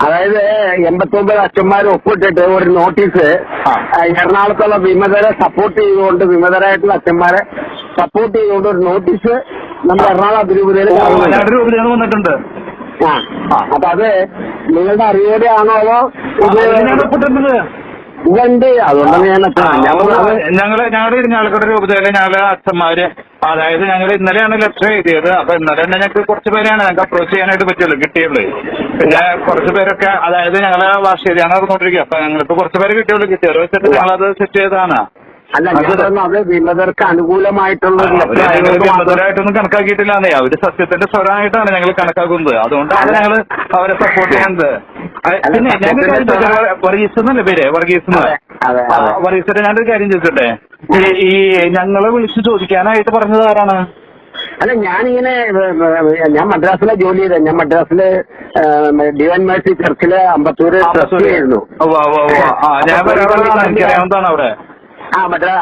അതായത് എൺപത്തൊമ്പത് അച്ഛന്മാർ ഒപ്പിട്ടിട്ട് ഒരു നോട്ടീസ് എറണാകുളത്തുള്ള വിമതരെ സപ്പോർട്ട് ചെയ്തുകൊണ്ട് വിമതരായിട്ടുള്ള അച്ഛന്മാരെ സപ്പോർട്ട് ചെയ്തുകൊണ്ട് ഒരു നോട്ടീസ് നമ്മുടെ എറണാകുളം അതിരൂപതയിൽ വന്നിട്ടുണ്ട്. ആ. അപ്പൊ അത് നിങ്ങളുടെ അറിയോടെയാണോ അതോ അതുകൊണ്ടാണ് ഞാൻ അച്ഛൻ- ഞങ്ങൾ ഞങ്ങളുടെ ഇരിഞ്ഞാലക്കുട രൂപതയിലെ ഞങ്ങൾ അച്ഛന്മാര് അതായത് ഞങ്ങൾ ഇന്നലെയാണ് ലെറ്റർ എഴുതിയത്. അപ്പൊ ഇന്നലെ തന്നെ ഞങ്ങൾക്ക് കുറച്ച് പേരെയാണ് ഞങ്ങൾക്ക് അപ്രോച്ച് ചെയ്യാനായിട്ട് പറ്റുള്ളൂ കിട്ടിയുള്ളൂ. പിന്നെ കുറച്ച് പേരൊക്കെ അതായത് ഞങ്ങളെ വാർഷികയാണ് നടന്നുകൊണ്ടിരിക്കുക അപ്പൊ ഞങ്ങൾക്ക് കുറച്ച് പേര് കിട്ടിയുള്ളൂ കിട്ടിയത് വെച്ചിട്ട് ഞങ്ങളത് സെറ്റ് ചെയ്തതാണ്. അല്ല അത് വിമതർക്ക് അനുകൂലമായിട്ടുള്ള ഒരു അവർ വിമതരായിട്ടൊന്നും സത്യത്തിന്റെ സ്വരമായിട്ടാണ് ഞങ്ങൾ കണക്കാക്കുന്നത്. അതുകൊണ്ടാണ് ഞങ്ങൾ അവരെ സപ്പോർട്ട് ചെയ്യുന്നത്. പിന്നെ ഞങ്ങൾ കാര്യം ചോദിച്ചോട്ടെ? വർഗീസ് എന്നല്ലേ പേര്? വർഗീസ് എന്ന് അതെ, അതെ, ആ, അതെ. വർഗീസിന്റെ ഞാനൊരു കാര്യം ചോദിച്ചോട്ടെ? ഈ- ഈ ഞങ്ങളെ വിളിച്ച് ചോദിക്കാനായിട്ട് പറഞ്ഞത് ആരാണ്? അല്ല ഞാനിങ്ങനെ ഏ, ഏ, ഞാൻ മദ്രാസിലെ ജോലി ചെയ്ത ഞാൻ മദ്രാസിലെ ഡിവൈൻ മേഴ്സി ചർച്ചിലെ അമ്പത്തൂര് ട്രസ്റ്റി ആയിരുന്നു ഉവ്വ് ഉവ്വ് ഉവ്വ്. ആ ഞാൻ വരാറുള്ളതാണ് എനിക്കറിയാവുന്നതാണ് അവിടെ? ആ മറ്റേ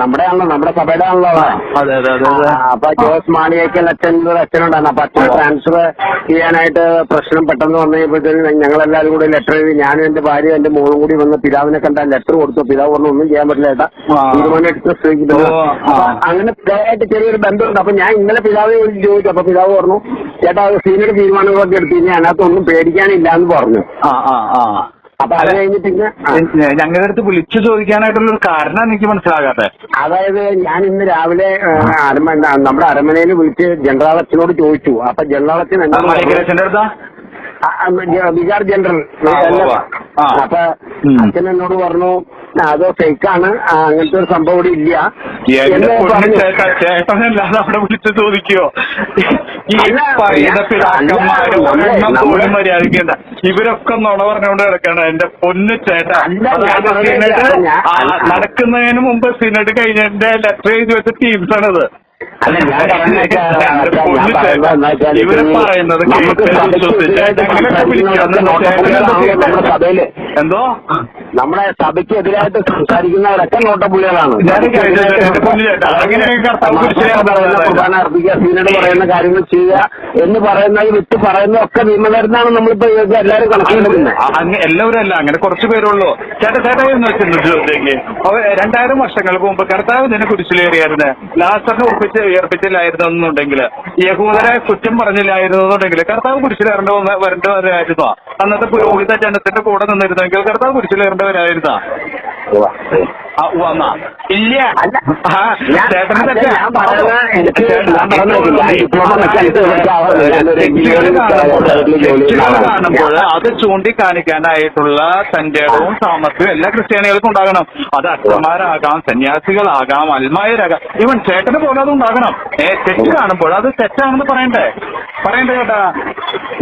നമ്മുടെ ആണല്ലോ നമ്മുടെ സഭയുടെ ആണല്ലോ അതെ അതെ അതെ അപ്പൊ ജോസ് മാണിയേക്കൽ അച്ഛൻ അച്ഛനുണ്ടായിരുന്നു അപ്പൊ അച്ഛൻ ട്രാൻസ്ഫർ ചെയ്യാനായിട്ട് പ്രശ്നം പെട്ടെന്ന് വന്നപ്പോഴത്തേന് ഞങ്ങളെല്ലാവരും കൂടി ലെറ്റർ എഴുതി ഞാനും എന്റെ ഭാര്യ എന്റെ മോളും കൂടി വന്ന് പിതാവിനെ കണ്ടാൽ ലെറ്റർ കൊടുത്തു. പിതാവ് പറഞ്ഞു ഒന്നും ചെയ്യാൻ പറ്റില്ല ഏട്ടാ. തീരുമാനം എടുത്ത്. അപ്പൊ അങ്ങനെ പിതാവായിട്ട് ചെറിയൊരു ബന്ധമുണ്ട്. അപ്പൊ ഞാൻ ഇന്നലെ പിതാവിനെ വിളിച്ച് ചോദിച്ചു. അപ്പൊ പിതാവ് പറഞ്ഞു ചേട്ടാ സീനിയർ തീരുമാനങ്ങളൊക്കെ എടുത്തു. കഴിഞ്ഞാൽ അതിനകത്തൊന്നും പേടിക്കാനില്ല എന്ന് പറഞ്ഞു. ആ ആ ആ. അപ്പൊ അത് കഴിഞ്ഞിട്ട് ഞങ്ങളുടെ അടുത്ത് വിളിച്ചു ചോദിക്കാനായിട്ടുള്ള ഒരു കാരണം എനിക്ക് മനസ്സിലാകാതെ അതായത് ഞാൻ ഇന്ന് രാവിലെ അരമ നമ്മുടെ അരമനയിൽ വിളിച്ച് ജനറൽ അച്ഛനോട് ചോദിച്ചു. അപ്പൊ പറഞ്ഞു, മലക്കരച്ചന്റെ അടുത്താ? Vicar general. അപ്പൊ. അച്ഛൻ എന്നോട് പറഞ്ഞു "ആ, അത് ഫേക്കാണ് അങ്ങനത്തെ ഒരു സംഭവം ഇവിടെ ഇല്ല. ചേട്ടനല്ലാതെ അവിടെ വിളിച്ചു ചോദിക്കോ? ഈ അല്ല, പറയുന്ന ഞാൻ- പിതാക്കന്മാര് അല്ല, ഒരെണ്ണം പോലും മര്യാദക്കണ്ട ഇവരൊക്കെ നുണ പറഞ്ഞുകൊണ്ട് കിടക്കണം എന്റെ പൊന്നു ചേട്ടാ. നടക്കുന്നതിന് മുമ്പ് സിനഡ് കഴിഞ്ഞതിന്റെ ലെറ്റർ എഴുതി വെച്ച ടീംസ് ആണത്. എന്താ ഇവർ പറയുന്നത് നമ്മുടെ സഭയിൽ. എന്തോ? നമ്മുടെ സഭയ്ക്ക് എതിരായിട്ട് സംസാരിക്കുന്നവരൊക്കെ നോട്ടപ്പുള്ളികളാണ് പറയുന്ന പറഞ്ഞത്. അർപ്പിക്കുക സീനോട് പറയുന്ന കാര്യങ്ങൾ ചെയ്യുക എന്ന് പറയുന്നത് വിട്ട് പറയുന്നതൊക്കെ നിയമമരുന്നാണ് നമ്മളിപ്പോ എല്ലാരും എല്ലാവരും കണക്കിലെടുക്കുന്നത്. എല്ലാവരും അല്ല അങ്ങനെ കുറച്ച് പേരുള്ളൂ. ചേട്ടാ ചേട്ടാ എന്ന് വെച്ചിട്ടുണ്ട് രണ്ടായിരം വർഷങ്ങൾക്ക് മുമ്പ് കർത്താവ് ഇതിനെ കുരിശിലേറിയായിരുന്നു. ലാസ്റ്റ് ഉറപ്പിച്ച് ഉയർപ്പിച്ചില്ലായിരുന്നു എന്നുണ്ടെങ്കിൽ യഹൂദരെ കുറ്റം പറഞ്ഞില്ലായിരുന്നു എന്നുണ്ടെങ്കിൽ കർത്താവ് കുരിശിലേറേണ്ട വരേണ്ടവരായിരുന്നോ അന്നത്തെ പുരോഹിത ജനത്തിന്റെ കൂടെ നിന്നിരുന്നെങ്കിൽ കർത്താവ് കുരിശിലേറേണ്ടവരായിരുന്നോ ഇല്ല. കാണുമ്പോൾ അത് ചൂണ്ടിക്കാണിക്കാനായിട്ടുള്ള സഞ്ചാരവും താമസവും എല്ലാ ക്രിസ്ത്യാനികൾക്കും ഉണ്ടാകണം. അത് അച്ഛന്മാരാകാം സന്യാസികളാകാം അൽമായരാകാം. ഇവൻ ചേട്ടന് പോലും അത് ഉണ്ടാകണം. ഏ തെറ്റ് കാണുമ്പോൾ അത് തെറ്റാണെന്ന് പറയണ്ടേ? പറയണ്ടേ ചേട്ടാ?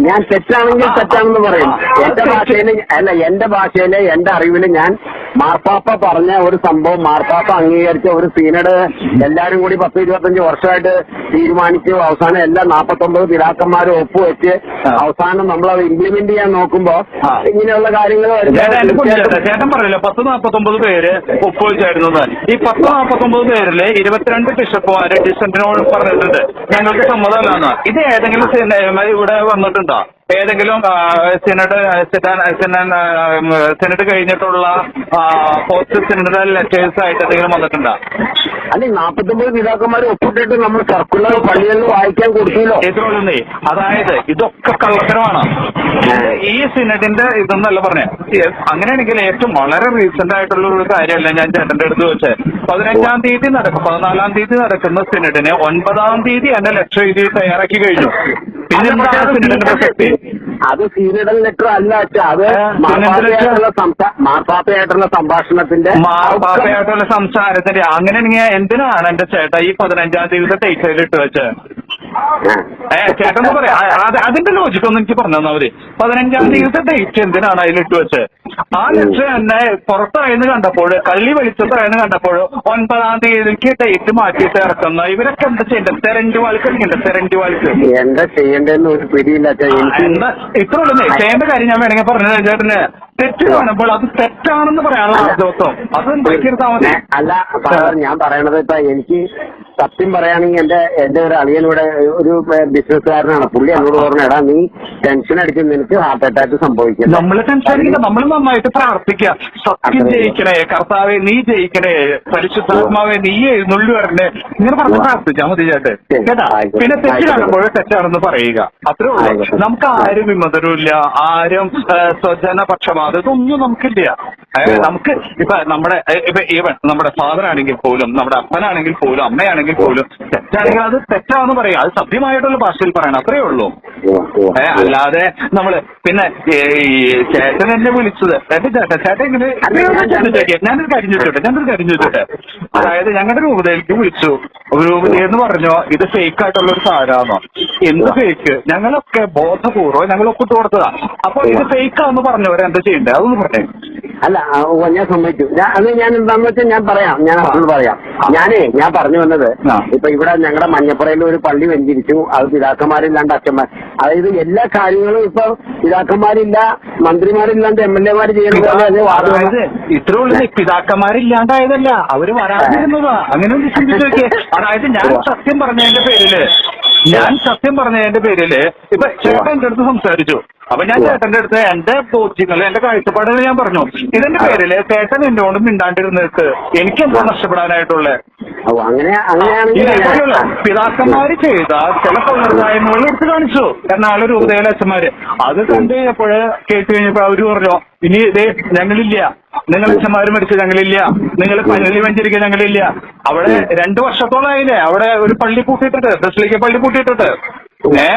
ഞാൻ തെറ്റാണെങ്കിൽ തെറ്റാണെന്ന് പറയും. എന്റെ ഭാഷയിൽ അല്ല എന്റെ ഭാഷയിൽ എന്റെ അറിവിൽ ഞാൻ മാർപ്പാപ്പ പറഞ്ഞ ഒരു സംഭവം മാർപ്പാപ്പ അംഗീകരിച്ച ഒരു സീനഡ് എല്ലാരും കൂടി പത്ത് ഇരുപത്തഞ്ച് വർഷമായിട്ട് തീരുമാനിച്ചു അവസാനം എല്ലാ നാപ്പത്തൊമ്പത് പിതാക്കന്മാരും ഒപ്പുവെച്ച്. അവസാനം നമ്മൾ അത് ഇംപ്ലിമെന്റ് ചെയ്യാൻ നോക്കുമ്പോ ഇങ്ങനെയുള്ള കാര്യങ്ങൾ ചേട്ടൻ പറയില്ല പത്ത് നാപ്പത്തൊമ്പത് പേര് ഒപ്പുവെച്ചായിരുന്നു ഈ പത്ത് നാപ്പത്തൊമ്പത് പേരിൽ ഇരുപത്തിരണ്ട് ബിഷപ്പുമാര് ഡിസന്റിനോട് പറഞ്ഞിട്ടുണ്ട്. ഞങ്ങൾക്ക് സമ്മതമല്ലാന്ന് ഇത് ഏതെങ്കിലും ഇവിടെ വന്നിട്ടുണ്ടോ? ഏതെങ്കിലും സെനറ്റ് സിനഡ് സിനഡ് കഴിഞ്ഞിട്ടുള്ള പോസ്റ്റ് സിനഡ് ലെറ്റേഴ്സ് ആയിട്ട് എന്തെങ്കിലും വന്നിട്ടുണ്ടോ? അല്ലെ നാപ്പത്തൊമ്പത് പിതാക്കന്മാരെ ഒപ്പിട്ടിട്ട് നമ്മൾ സർക്കുലർ പള്ളികളിൽ വായിക്കാൻ കൊടുത്തില്ലോ അതായത് ഇതൊക്കെ കള്ളത്തരമാണ്. ഈ സിനഡിന്റെ ഇതെന്നല്ല പറഞ്ഞേ. അങ്ങനെയാണെങ്കിൽ ഏറ്റവും വളരെ റീസെന്റ് ആയിട്ടുള്ള ഒരു കാര്യമല്ല ഞാൻ ചേട്ടന്റെ അടുത്ത് വെച്ചേ പതിനഞ്ചാം തീയതി നടക്കും. പതിനാലാം തീയതി നടക്കുന്ന സിനഡിന് ഒൻപതാം തീയതി എന്റെ ലക്ഷ്യം എഴുതി തയ്യാറാക്കി കഴിഞ്ഞു. അത് സീനിയർ ലെറ്റർ അല്ല അത് മാർപ്പാപ്പയായിട്ടുള്ള സംഭാഷണത്തിന്റെ മാർപ്പാപ്പയായിട്ടുള്ള സംസാരത്തിന്റെ അങ്ങനെയാണെങ്കിൽ എന്തിനാണ് എന്റെ ചേട്ടാ ഈ പതിനഞ്ചാം തീയതി ഡേറ്റ് ഇട്ട് വെച്ച്? ഏ ചേട്ടൻ പറയാ. അതിന്റെ ലോജിക്കൊന്നും എനിക്ക് പറഞ്ഞു തന്നാ മതി. പതിനഞ്ചാം തീയതി ഡേറ്റ് എന്തിനാണ് അതിൽ ഇട്ട് വെച്ചത് ആ ലക്ഷ്യം തന്നെ പുറത്തറിയുന്നു കണ്ടപ്പോൾ കള്ളി വെളിച്ചത്തായെന്ന് കണ്ടപ്പോൾ ഒൻപതാം തീയതിക്ക് ഡേറ്റ് മാറ്റിയിട്ട് ഇറക്കുന്ന ഇവരൊക്കെ എന്താ ചെയ്യേണ്ടത് വാൾക്ക് കളിക്കണ്ടേ തെരഞ്ഞു വാൾക്ക്. എന്താ ചെയ്യേണ്ടതെന്ന് ഒരു പിടിയില്ല. ഇത്ര ഉള്ളൂ. ചെയ്യേണ്ട കാര്യം ഞാൻ വേണമെങ്കിൽ പറഞ്ഞു ചേട്ടന്. തെറ്റ് കാണുമ്പോൾ അത് തെറ്റാണെന്ന് പറയാനുള്ള അല്ല. അത് ഞാൻ പറയണത് ഇപ്പൊ എനിക്ക് സത്യം പറയുകയാണെങ്കിൽ എന്റെ എന്റെ ഒരു അളിയനൂടെ ഒരു ബിസിനസ്സുകാരനാണ് പുള്ളി എന്നോട് പറഞ്ഞു എടാ നീ ടെൻഷൻ അടിച്ച് നിനക്ക് ഹാർട്ട് അറ്റാക്ക് സംഭവിക്കും നമ്മൾ ടെൻഷൻ നമ്മൾ നന്നായിട്ട് പ്രാർത്ഥിക്കുക സത്യം. ജയിക്കണേ കർത്താവെ നീ ജയിക്കണേ പരിശുദ്ധാത്മാവെ നീ എഴുന്നള്ളി വരണേ ഇങ്ങനെ പറഞ്ഞ്. പ്രാർത്ഥിച്ചാൽ മതി ചേട്ടെ ശരി. കേട്ടാ പിന്നെ തെറ്റ്. കാണുമ്പോൾ തെറ്റാണെന്ന് പറയുക അത്രേ ഉള്ളൂ. നമുക്ക് ആരും വിമതരുമില്ല ആരും ഏ, ഇതൊന്നും നമുക്കില്ല. നമുക്ക് ഇപ്പൊ നമ്മുടെ ഇപ്പൊ ഈവൻ നമ്മുടെ ഫാദർ ആണെങ്കിൽ പോലും നമ്മുടെ അപ്പനാണെങ്കിൽ പോലും അമ്മയാണെങ്കിൽ പോലും തെറ്റാണെങ്കിൽ അത് തെറ്റാണെന്ന് പറയാം. അത് സത്യമായിട്ടുള്ള ഭാഷയിൽ പറയണം അത്രേ ഉള്ളൂ. ഉവ്വ. അല്ലാതെ നമ്മൾ പിന്നെ ഈ ചേട്ടൻ എന്നെ വിളിച്ചത്. എന്റെ ചേട്ടൻ ചേട്ടൻ ഇങ്ങനെ ഞാനൊരു കാര്യം ചോദിച്ചോട്ടെ ഞാനൊരു കാര്യം ചോദിച്ചോട്ടെ. അതായത് ഞങ്ങളുടെ രൂപതയിലേക്ക് വിളിച്ചു. രൂപത എന്ന് പറഞ്ഞോ ഇത് ഫേക്ക് ആയിട്ടുള്ള ഒരു സാധനമാണോ എന്ത് ഫേക്ക് ഞങ്ങളൊക്കെ ബോധപൂർവം ഞങ്ങൾ ഒപ്പിട്ട് കൊടുത്തതാ. അപ്പൊ ഇത് ഫേക്ക് ആണെന്ന് പറഞ്ഞവരെ എന്താ ചെയ്യണ്ടേ? അതൊന്ന് പറഞ്ഞേ. അല്ല ഞാൻ സമ്മതിച്ചു. അത് ഞാൻ എന്താന്ന് വെച്ചാൽ ഞാൻ പറയാം. ഞാൻ അതൊന്ന് പറയാം. ഞാനേ ഞാൻ പറഞ്ഞു വന്നത്. ഇപ്പൊ ഇവിടെ ഞങ്ങളുടെ മഞ്ഞപ്പുറയിൽ ഒരു പള്ളി വെഞ്ചിരിച്ചു. അത് പിതാക്കന്മാരില്ലാണ്ട് അച്ഛന്മാർ അതായത് എല്ലാ കാര്യങ്ങളും ഇപ്പൊ പിതാക്കന്മാരില്ല മന്ത്രിമാരില്ലാണ്ട് എം എൽ എമാർ ചെയ്യുന്നത് ഇത്ര പിതാക്കന്മാരില്ലാണ്ടായതല്ല. അവർ വരാതിരുന്നതാ. അങ്ങനെ ചിന്തിച്ചു നോക്കിയേ. അതായത് ഞാൻ സത്യം പറഞ്ഞതിന്റെ പേരിൽ ഞാൻ സത്യം പറഞ്ഞതിന്റെ പേരിൽ ഇപ്പൊ ചേട്ടൻ എന്റെ അടുത്ത് സംസാരിച്ചു. അപ്പൊ ഞാൻ ചേട്ടന്റെ അടുത്ത് എന്റെ ബോധ്യങ്ങൾ എന്റെ കാഴ്ചപ്പാടുകൾ ഞാൻ പറഞ്ഞു. ഇതിന്റെ പേരിൽ ചേട്ടൻ എന്നോട് മിണ്ടാണ്ടിരുന്നിട്ട് എനിക്ക് എന്താ നഷ്ടപ്പെടാനായിട്ടുള്ളത് ഓ, അങ്ങനെ അങ്ങനെയാണെങ്കിൽ ഇതേപോലെയുള്ള പിതാക്കന്മാര് ചെയ്ത ചില സമ്പ്രദായങ്ങൾ എടുത്ത് കാണിച്ചു എറണാകുളം രൂപതയിലെ അച്ഛന്മാര്. അത് കണ്ട് അപ്പോഴ് കേട്ട് കഴിഞ്ഞപ്പോ അവർ പറഞ്ഞു ഇനി ഇതേ ഞങ്ങളില്ല. നിങ്ങൾ അച്ഛന്മാര് മരിച്ച ഞങ്ങളില്ല. നിങ്ങൾ പള്ളി വഞ്ചരിക്ക ഞങ്ങളില്ല. അവിടെ രണ്ടു വർഷത്തോളായില്ലേ? അവിടെ ഒരു പള്ളി പൂട്ടിയിട്ടിട്ട് ബസ്ലിക്ക് പള്ളി പൂട്ടിയിട്ടിട്ട്. ഏ?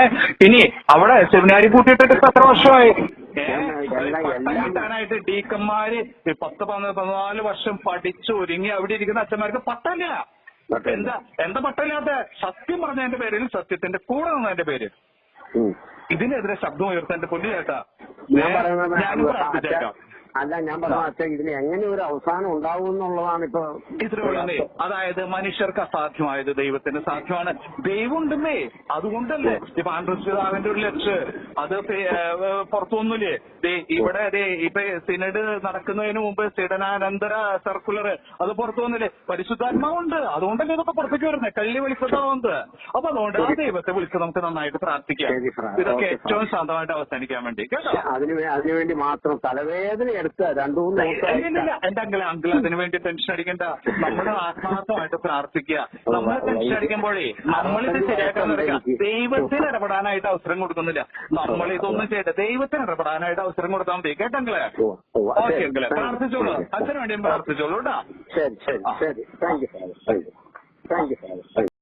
ഇനി അവിടെ സെമിനാരി കൂട്ടിയിട്ടിട്ട് ഇപ്പൊ എത്ര വർഷമായി കിട്ടാനായിട്ട് ഡീക്കന്മാര് പത്ത് പതിനാല് വർഷം പഠിച്ചു ഒരുങ്ങി അവിടെ ഇരിക്കുന്ന അച്ഛന്മാർക്ക് പട്ടല്ല. എന്താ? എന്താ പട്ടമില്ലാത്ത സത്യം പറഞ്ഞതിന്റെ പേരിൽ സത്യത്തിന്റെ കൂടെ നിന്നതിന്റെ പേര്. ഇതിനെതിരെ ശബ്ദം ഉയർത്താൻ പൊന്നു ചേട്ടാ. ഞാൻ പ്രാർത്ഥിച്ചേക്കാം അല്ല ഞാൻ പറഞ്ഞ ഇതിന് എങ്ങനെ ഒരു അവസാനം ഉണ്ടാവും എന്നുള്ളതാണ് ഇപ്പൊ ഇത്രയുള്ളേ അതായത് മനുഷ്യർക്ക് അസാധ്യമായത് ദൈവത്തിന് സാധ്യമാണ് ദൈവം ഉണ്ടെന്നേ അതുകൊണ്ടല്ലേ? ഇപ്പൊ ആൻഡ്രസ്പിതാവിന്റെ ഒരു ലക്ഷ്യ. അത് പുറത്തുവന്നില്ലേ ഇവിടെ ദേ ഇപ്പൊ സിനഡ് നടക്കുന്നതിന് മുമ്പ് സിഡനാനന്തര സർക്കുലർ അത് പുറത്തു വന്നില്ലേ പരിശുദ്ധാത്മാവുണ്ട്. അതുകൊണ്ടല്ലേ ഇതൊക്കെ പുറത്തേക്ക് വരുന്നത് കള്ളി വിളിച്ചതാവുന്നത് അപ്പൊ അതുകൊണ്ട് ആ ദൈവത്തെ വിളിച്ച് നമുക്ക് നന്നായിട്ട് പ്രാർത്ഥിക്കാം. ഇതൊക്കെ ഏറ്റവും ശാന്തമായിട്ട് അവസാനിക്കാൻ വേണ്ടി. കേട്ടോ? അതിനുവേണ്ടി മാത്രം തലവേദന എടുത്ത് രണ്ടു മൂന്ന് എന്റെ അങ്കിൾ അങ്കിൾ അതിനു വേണ്ടി ടെൻഷൻ അടിക്കണ്ട. നമ്മൾ ആത്മാർത്ഥമായിട്ട് പ്രാർത്ഥിക്കുക. നമ്മൾ ടെൻഷൻ അടിക്കുമ്പോഴേ നമ്മളിത് ശരിയാക്കാൻ നടക്കുക. ദൈവത്തിന് ഇടപെടാനായിട്ട് അവസരം കൊടുക്കുന്നില്ല. നമ്മൾ ഇതൊന്നും ചെയ്യട്ടെ ദൈവത്തിന് ഇടപെടാനായിട്ട് അവസരം കൊടുത്താൽ മതി. ഉവ്വ. ഓക്കെ അങ്കിളെ പ്രാർത്ഥിച്ചോളൂ. അച്ഛന് വേണ്ടിയും പ്രാർത്ഥിച്ചോളൂ കേട്ടാ. ശരി ശരി ശരി. Thank you thank you.